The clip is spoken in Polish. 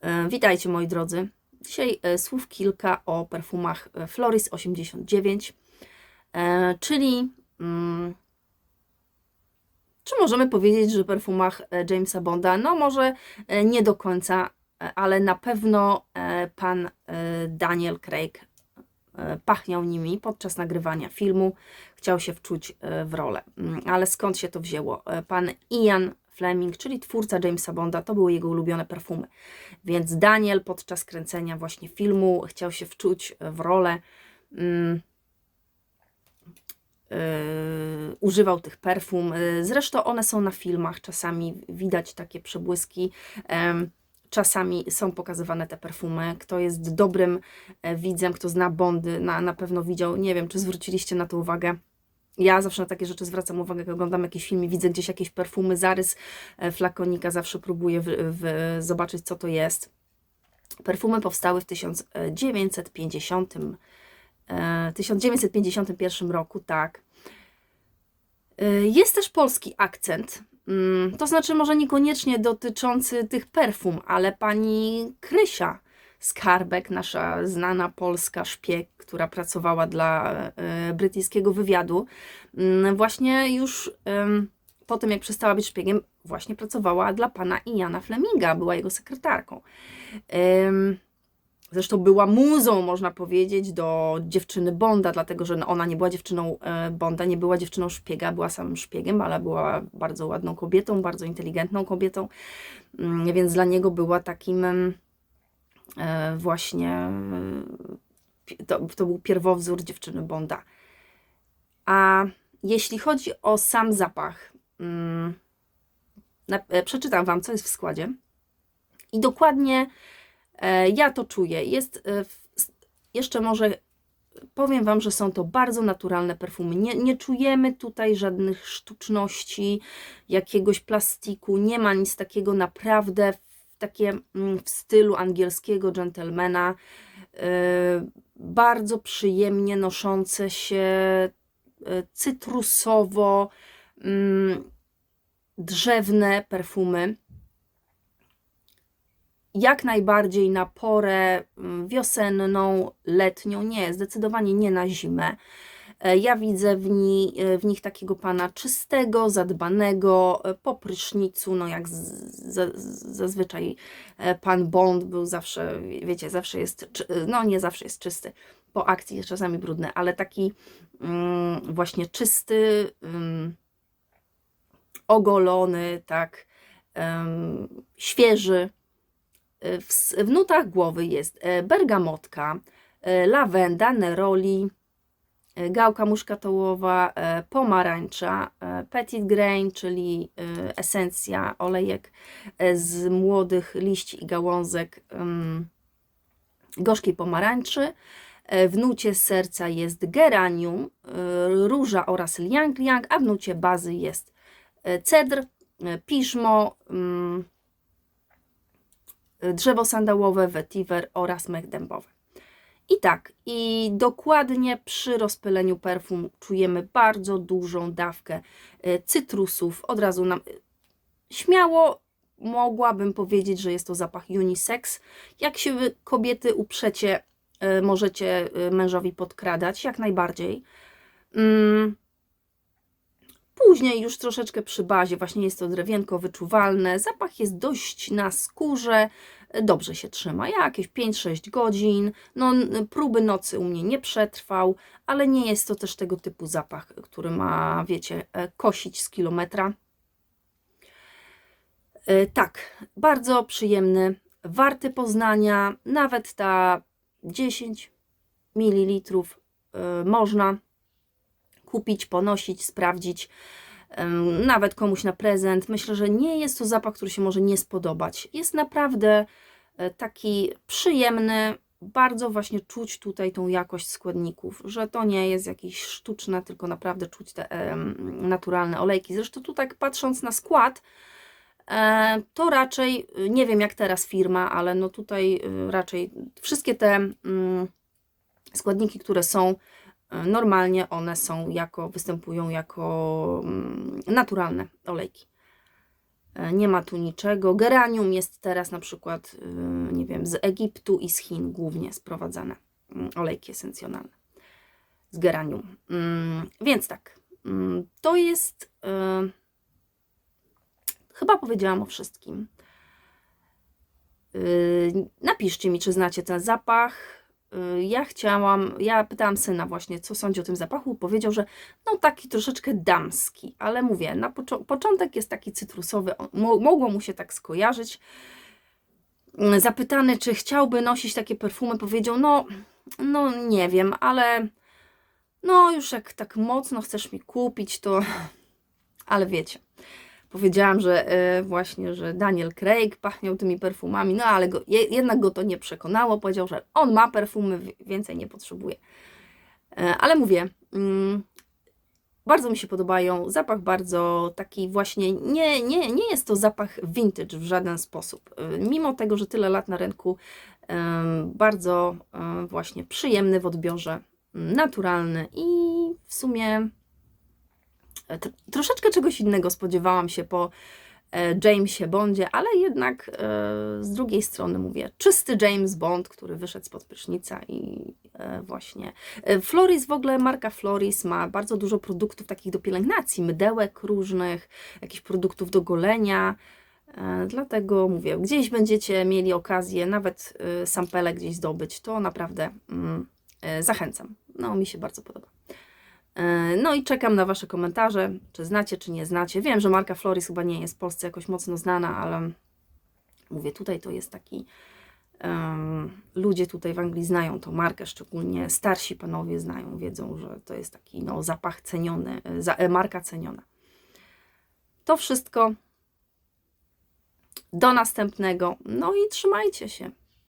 E, Witajcie moi drodzy. Dzisiaj e, słów kilka o perfumach e, Floris 89, e, czyli mm, czy możemy powiedzieć, że perfumach Jamesa Bonda? No może nie do końca, ale na pewno pan Daniel Craig pachniał nimi podczas nagrywania filmu, chciał się wczuć w rolę. Mm, Ale skąd się to wzięło? Pan Ian Fleming, czyli twórca Jamesa Bonda, to były jego ulubione perfumy. Więc Daniel podczas kręcenia właśnie filmu chciał się wczuć w rolę. Mm, yy, używał tych perfum. Yy, Zresztą one są na filmach, czasami widać takie przebłyski. em, Czasami są pokazywane te perfumy. Kto jest dobrym e, widzem, kto zna Bondy, na, na pewno widział. Nie wiem, czy zwróciliście na to uwagę. Ja zawsze na takie rzeczy zwracam uwagę, jak oglądam jakiś film i widzę gdzieś jakieś perfumy, zarys e, flakonika, zawsze próbuję w, w, zobaczyć, co to jest. Perfumy powstały w 1950, e, 1951 roku, tak. E, Jest też polski akcent, mm, to znaczy może niekoniecznie dotyczący tych perfum, ale pani Krysia Skarbek, nasza znana polska szpieg, która pracowała dla e, brytyjskiego wywiadu, mm, właśnie już po tym, jak przestała być szpiegiem, właśnie pracowała dla pana Iana Fleminga, była jego sekretarką. Zresztą była muzą, można powiedzieć, do dziewczyny Bonda, dlatego że ona nie była dziewczyną e, Bonda, nie była dziewczyną szpiega, była samym szpiegiem, ale była bardzo ładną kobietą, bardzo inteligentną kobietą, Mm, więc dla niego była takim właśnie, e, to, to był pierwowzór dziewczyny Bonda. A jeśli chodzi o sam zapach, mm, e, przeczytam Wam, co jest w składzie. I dokładnie e, ja to czuję. Jest e, jeszcze może powiem Wam, że są to bardzo naturalne perfumy. Nie, nie czujemy tutaj żadnych sztuczności, jakiegoś plastiku. Nie ma nic takiego naprawdę takie mm, w stylu angielskiego gentlemana. E, bardzo przyjemnie noszące się e, cytrusowo, mm, drzewne perfumy. Jak najbardziej na porę mm, wiosenną, letnią, nie, zdecydowanie nie na zimę. E, Ja widzę w, ni, e, w nich takiego pana czystego, zadbanego, e, po prysznicu, no jak z, z, zazwyczaj pan Bond był zawsze, wiecie, zawsze jest, no nie zawsze jest czysty, po akcji jest czasami brudny, ale taki mm, właśnie czysty, mm, ogolony, tak, em, świeży. W, w nutach głowy jest bergamotka, lawenda, neroli, gałka muszkatołowa, e, pomarańcza, e, petit grain, czyli e, esencja, olejek e, z młodych liści i gałązek gorzkiej pomarańczy. E, W nucie serca jest geranium, e, róża oraz liang liang, a w nucie bazy jest e, cedr, e, piżmo, e, drzewo sandałowe, vetiver oraz mech dębowy. I tak, i dokładnie przy rozpyleniu perfum czujemy bardzo dużą dawkę e, cytrusów. Od razu nam śmiało mogłabym powiedzieć, że jest to zapach unisex. Jak się wy kobiety uprzecie, e, możecie e, mężowi podkradać, jak najbardziej. Mm. Później już troszeczkę przy bazie, właśnie jest to drewienko wyczuwalne. Zapach jest dość na skórze, e, dobrze się trzyma, jakieś 5-6 godzin. No, próby nocy u mnie nie przetrwał, ale nie jest to też tego typu zapach, który ma, wiecie, e, kosić z kilometra. E, Tak, bardzo przyjemny, warty poznania, nawet ta 10 ml można kupić, ponosić, sprawdzić, nawet komuś na prezent. Myślę, że nie jest to zapach, który się może nie spodobać. Jest naprawdę e, taki przyjemny, bardzo właśnie czuć tutaj tą jakość składników, że to nie jest jakieś sztuczne, tylko naprawdę czuć te naturalne olejki. Zresztą tu tak patrząc na skład, E, to raczej, y, nie wiem jak teraz firma, ale no tutaj raczej wszystkie te mm, składniki, które są normalnie, one są jako, występują jako mm, naturalne olejki. E, Nie ma tu niczego. Geranium jest teraz na przykład, y, nie wiem, z Egiptu i z Chin głównie sprowadzane. mm, Olejki esencjonalne z geranium. Mm, Więc tak, to jest. Chyba powiedziałam o wszystkim. Napiszcie mi, czy znacie ten zapach. Y, Ja chciałam, ja pytałam syna właśnie, co sądzi o tym zapachu. Powiedział, że no taki troszeczkę damski, ale mówię, na początek jest taki cytrusowy, mo- mogło mu się tak skojarzyć. Mm, Zapytany, czy chciałby nosić takie perfumy, powiedział, no, no nie wiem, ale no już jak tak mocno chcesz mi kupić, to ale wiecie. Powiedziałam, że e, właśnie, że Daniel Craig pachniał tymi perfumami, no ale go, je, jednak go to nie przekonało. Powiedział, że on ma perfumy, wi- więcej nie potrzebuje. E, ale mówię, mm, bardzo mi się podobają. Zapach bardzo taki właśnie, nie, nie, nie jest to zapach vintage w żaden sposób. E, Mimo tego, że tyle lat na rynku, bardzo właśnie przyjemny w odbiorze, naturalny i w sumie tr- troszeczkę czegoś innego spodziewałam się po e, Jamesie Bondzie, ale jednak e, z drugiej strony mówię, czysty James Bond, który wyszedł spod prysznica i e, właśnie Floris w ogóle, marka Floris ma bardzo dużo produktów takich do pielęgnacji, mydełek różnych, jakichś produktów do golenia, dlatego mówię, gdzieś będziecie mieli okazję nawet e, sampele gdzieś zdobyć, to naprawdę mm, zachęcam. No, mi się bardzo podoba. E, No i czekam na Wasze komentarze, czy znacie, czy nie znacie. Wiem, że marka Floris chyba nie jest w Polsce jakoś mocno znana, ale mówię, tutaj to jest taki. em, ludzie tutaj w Anglii znają tą markę, szczególnie starsi panowie znają, wiedzą, że to jest taki no, zapach ceniony, e, za, e, marka ceniona. To wszystko. Do następnego. No i trzymajcie się.